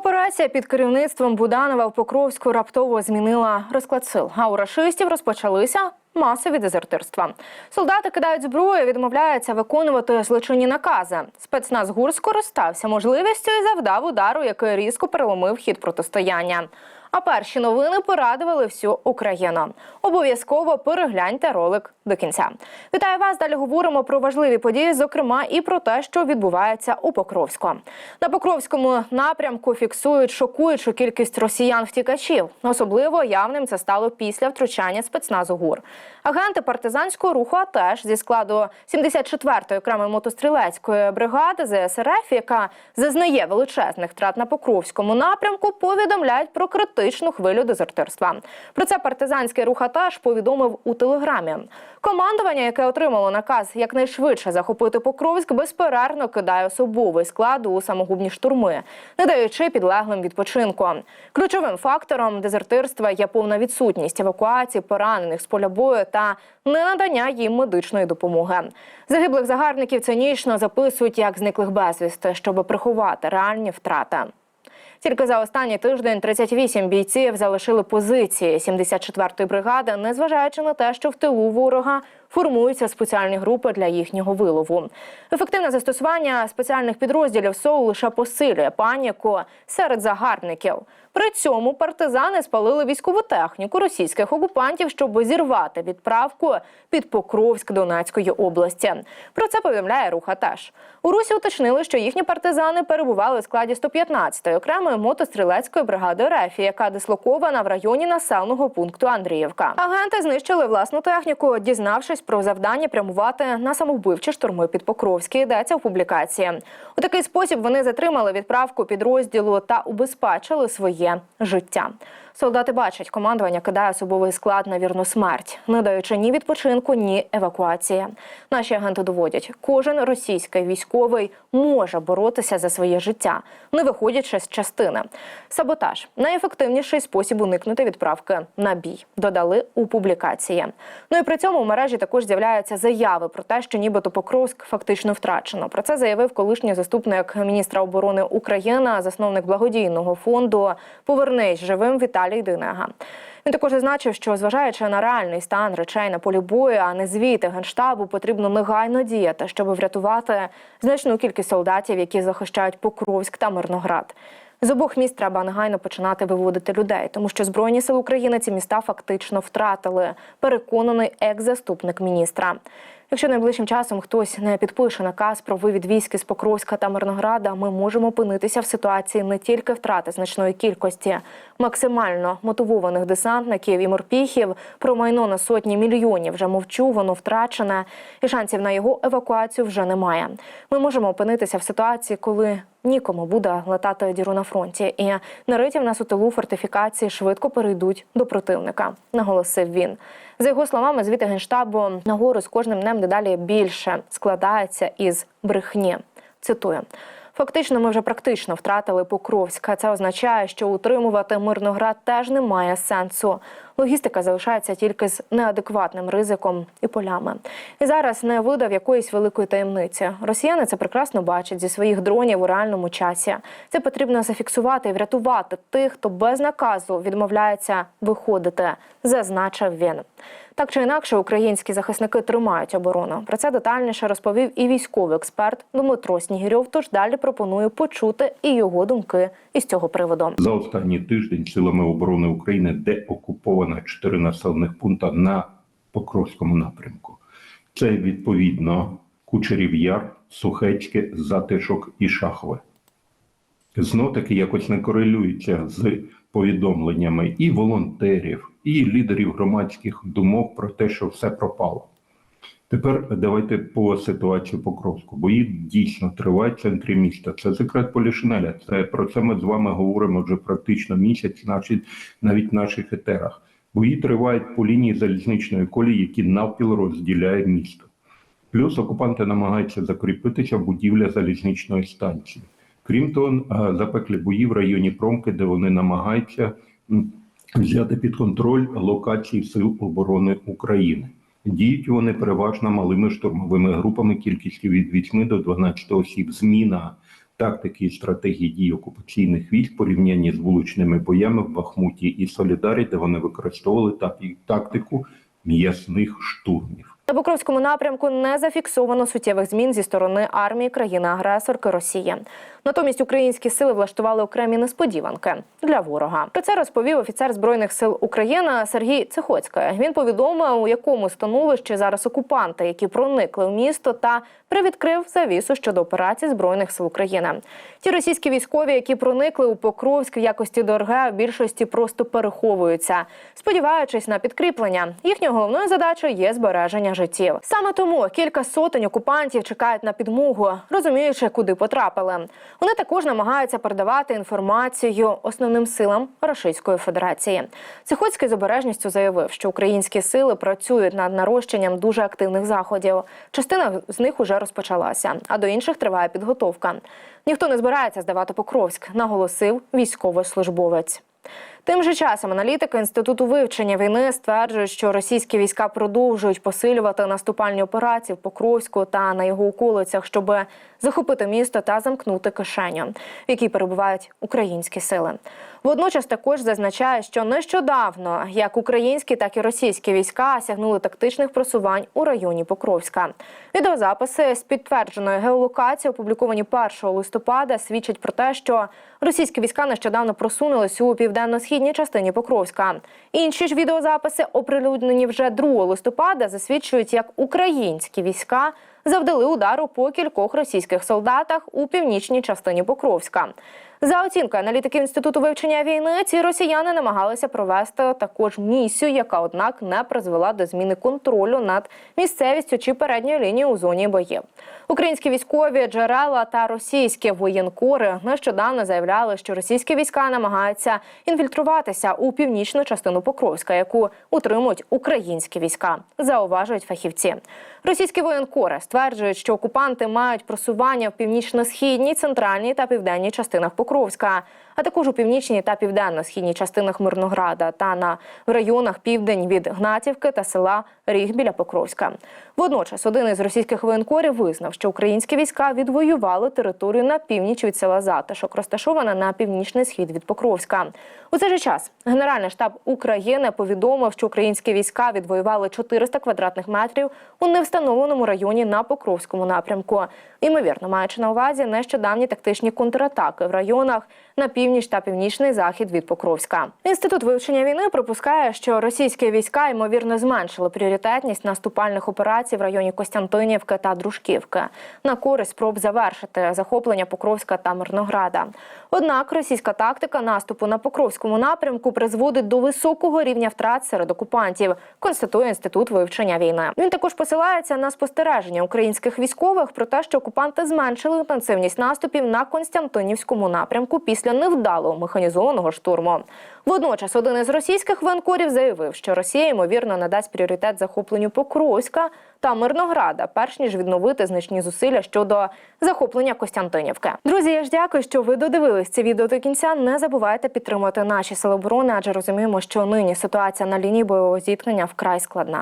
Операція під керівництвом Буданова в Покровську раптово змінила розклад сил. А у рашистів розпочалися масові дезертирства. Солдати кидають зброю, відмовляються виконувати злочинні накази. Спецназ ГУР скористався можливістю і завдав удару, який різко переломив хід протистояння. А перші новини порадували всю Україну. Обов'язково перегляньте ролик до кінця. Вітаю вас! Далі говоримо про важливі події, зокрема і про те, що відбувається у Покровську. На Покровському напрямку фіксують шокуючу кількість росіян-втікачів. Особливо явним це стало після втручання спецназу ГУР. Агенти партизанського руху а теж зі складу 74-ї окремої мотострілецької бригади ЗСРФ, яка зазнає величезних втрат на Покровському напрямку, повідомляють про критичну хвилю дезертирства. Про це партизанський рух АТАШ повідомив у телеграмі. Командування, яке отримало наказ якнайшвидше захопити Покровськ, безперервно кидає особовий склад у самогубні штурми, не даючи підлеглим відпочинку. Ключовим фактором дезертирства є повна відсутність евакуації поранених з поля бою та ненадання їм медичної допомоги. Загиблих загарбників цинічно записують як зниклих безвісти, щоб приховати реальні втрати. Тільки за останній тиждень 38 бійців залишили позиції 74-ї бригади, незважаючи на те, що в тилу ворога формуються спеціальні групи для їхнього вилову. Ефективне застосування спеціальних підрозділів СОУ лише посилює паніку серед загарбників. При цьому партизани спалили військову техніку російських окупантів, щоб зірвати відправку під Покровськ Донецької області. Про це повідомляє рух АТЕШ. У Русі уточнили, що їхні партизани перебували у складі 115-ї окремої мотострілецької бригади РФ, яка дислокована в районі населеного пункту Андріївка. Агенти знищили власну техніку, дізнавшись про завдання прямувати на самовбивчі штурми під Покровськ. Йдеться в публікації. У такий спосіб вони затримали відправку підрозділу та убезпечили своє життя. Солдати бачать, командування кидає особовий склад на вірну смерть, не даючи ні відпочинку, ні евакуації. Наші агенти доводять, кожен російський військовий може боротися за своє життя, не виходячи з частини. Саботаж найефективніший спосіб уникнути відправки на бій. Додали у публікації. Ну і при цьому в мережі також з'являються заяви про те, що нібито Покровськ фактично втрачено. Про це заявив колишній заступник міністра оборони України, засновник благодійного фонду Повернись живим Віталій Динега. Він також зазначив, що зважаючи на реальний стан речей на полі бою, а не звіти генштабу, потрібно негайно діяти, щоб врятувати значну кількість солдатів, які захищають Покровськ та Мирноград. З обох міст треба негайно починати виводити людей, тому що збройні сили України ці міста фактично втратили. Переконаний екс-заступник міністра. Якщо найближчим часом хтось не підпише наказ про вивід військ з Покровська та Мирнограда, ми можемо опинитися в ситуації не тільки втрати значної кількості максимально мотивованих десантників і морпіхів, про майно на сотні мільйонів вже мовчу, воно втрачене, і шансів на його евакуацію вже немає. Ми можемо опинитися в ситуації, коли нікому буде латати діру на фронті, і нариті в нас у тилу фортифікації швидко перейдуть до противника, наголосив він. За його словами, звіти генштабу нагору з кожним днем дедалі більше складається із брехні. Цитую. Фактично, ми вже практично втратили Покровськ. а Це означає, що утримувати Мирноград теж не має сенсу. Логістика залишається тільки з неадекватним ризиком і полями. І зараз не видав якоїсь великої таємниці. Росіяни це прекрасно бачать зі своїх дронів у реальному часі. Це потрібно зафіксувати і врятувати тих, хто без наказу відмовляється виходити, зазначив він. Так чи інакше, українські захисники тримають оборону. Про це детальніше розповів і військовий експерт Дмитро Снігирьов. Тож далі пропоную почути і його думки із цього приводу. За останній тиждень силами оборони України деокуповано чотири населених пункти на Покровському напрямку. Це відповідно Кучерів Яр, Сухецьке, Затишок і Шахове. Знов таки якось не корелюється з повідомленнями і волонтерів, і лідерів громадських думок про те, що все пропало. Тепер давайте по ситуації Покровську. Бої дійсно тривають в центрі міста. Це секрет Полішинеля. Це про це ми з вами говоримо вже практично місяць, значить навіть в наших етерах. Бої тривають по лінії залізничної колії, які навпіл розділяє місто. Плюс окупанти намагаються закріпитися в будівля залізничної станції. Крім того, запеклі бої в районі Промки, де вони намагаються взяти під контроль локації Сил оборони України. Діють вони переважно малими штурмовими групами кількістю від 8 до 12 осіб. Зміна тактики і стратегії дій окупаційних військ порівнянні з вуличними боями в Бахмуті і Солідарі, де вони використовували так- тактику м'ясних штурмів. На Покровському напрямку не зафіксовано суттєвих змін зі сторони армії країни-агресорки Росії. Натомість українські сили влаштували окремі несподіванки для ворога. Про це розповів офіцер збройних сил України Сергій Цихоцький. Він повідомив, у якому становищі зараз окупанти, які проникли в місто, та привідкрив завісу щодо операції збройних сил України. Ті російські військові, які проникли у Покровськ в якості ДРГ, в більшості просто переховуються, сподіваючись на підкріплення. Їхньою головною задачею є збереження життів. Саме тому кілька сотень окупантів чекають на підмогу, розуміючи, куди потрапили. Вони також намагаються передавати інформацію основним силам Російської Федерації. Цихоцький з обережністю заявив, що українські сили працюють над нарощенням дуже активних заходів. Частина з них уже розпочалася, а до інших триває підготовка. Ніхто не збирається здавати Покровськ, наголосив військовослужбовець. Тим же часом аналітики інституту вивчення війни стверджують, що російські війська продовжують посилювати наступальні операції в Покровську та на його околицях, щоб захопити місто та замкнути кишеню, в якій перебувають українські сили. Водночас також зазначає, що нещодавно як українські, так і російські війська сягнули тактичних просувань у районі Покровська. Відеозаписи з підтвердженої геолокації, опубліковані 1 листопада, свідчать про те, що російські війська нещодавно просунулись у південно-східній частині Покровська. Інші ж відеозаписи, оприлюднені вже 2 листопада, засвідчують, як українські війська завдали удару по кількох російських солдатах у північній частині Покровська. За оцінкою аналітиків інституту вивчення війни, ці росіяни намагалися провести також місію, яка однак не призвела до зміни контролю над місцевістю чи передньою лінією у зоні боїв. Українські військові джерела та російські воєнкори нещодавно заявляли, що російські війська намагаються інфільтруватися у північну частину Покровська, яку утримують українські війська. Зауважують фахівці. Російські воєнкори стверджують, що окупанти мають просування в північно-східній, центральній та південній частинах Покровська, Покровська а також у північній та південно-східній частинах Мирнограда та на районах південь від Гнатівки та села Ріг біля Покровська. Водночас один із російських воєнкорів визнав, що українські війська відвоювали територію на північ від села Затишок, розташована на північний схід від Покровська. У цей же час Генеральний штаб України повідомив, що українські війська відвоювали 400 квадратних метрів у невстановленому районі на Покровському напрямку. Ймовірно, маючи на увазі нещодавні тактичні контратаки в районах на північ та північний захід від Покровська. Інститут вивчення війни припускає, що російські війська ймовірно зменшили пріоритетність наступальних операцій в районі Костянтинівки та Дружківки на користь спроб завершити захоплення Покровська та Мирнограда. Однак російська тактика наступу на Покровському напрямку призводить до високого рівня втрат серед окупантів, констатує інститут вивчення війни. Він також посилається на спостереження українських військових про те, що окупанти зменшили інтенсивність наступів на Константинівському напрямку після невдалого механізованого штурму. Водночас один із російських воєнкорів заявив, що Росія ймовірно надасть пріоритет захопленню Покровська та Мирнограда, перш ніж відновити значні зусилля щодо захоплення Костянтинівки. Друзі, я ж дякую, що ви додивились це відео до кінця. Не забувайте підтримувати наші сили оборони, адже розуміємо, що нині ситуація на лінії бойового зіткнення вкрай складна.